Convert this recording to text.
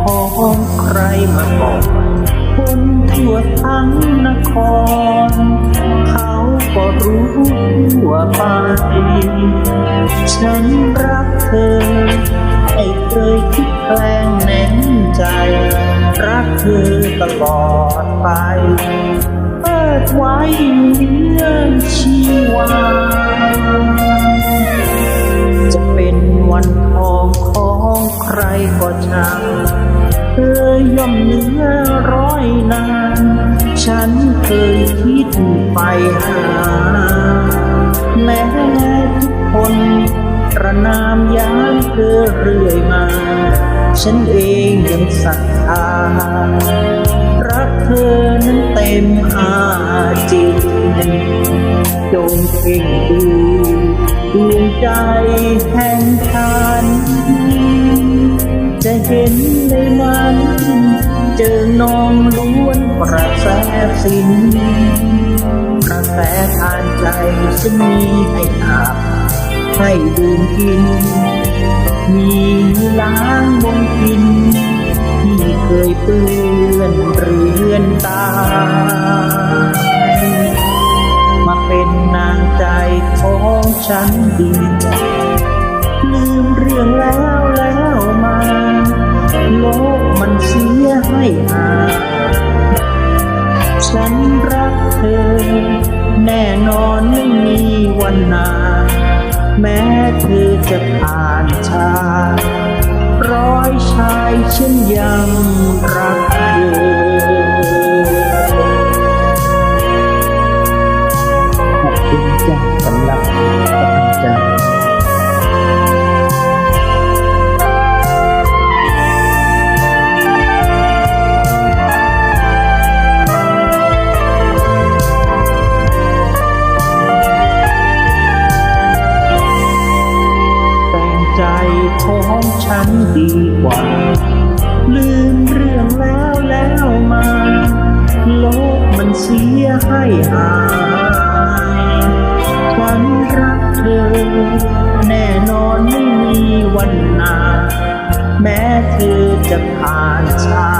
ของใครมาก่อนคนทั่วทั้งนคร เขาก็รู้ทั่วไป ฉันรักเธอ ไม่เคยคิดแกล้งแน่งใจ รักเธอตลอดไป เปิดไว้เงื่อนชีวา ช่างเธอย่อมเหนื้อร้อยนาน ฉันเคยคิดไปหา แม้ทุกคนประนามยามเธอเรื่อยมา ฉันเองยังศรัทธา รักเธอนั้นเต็มอาจิตจงเพ่งดูดวงใจแล้วนกระแสสินกระแสทานใจซึ่งมีให้อาบให้ดื่มกิน มีล้างบนกิน ที่เคยเปื้อนเรือนตา มาเป็นนางใจของฉันดีลืมเรื่องแล้วแล้วมา นนา แม้เธอจะผ่านชา ร้อยชายฉันยังรัก ของฉันดีกว่า ลืมเรื่องแล้วแล้วมา โลกมันเสียให้หายฉันรักเธอ แน่นอนไม่มีวันนา แม้เธอจะผ่านชา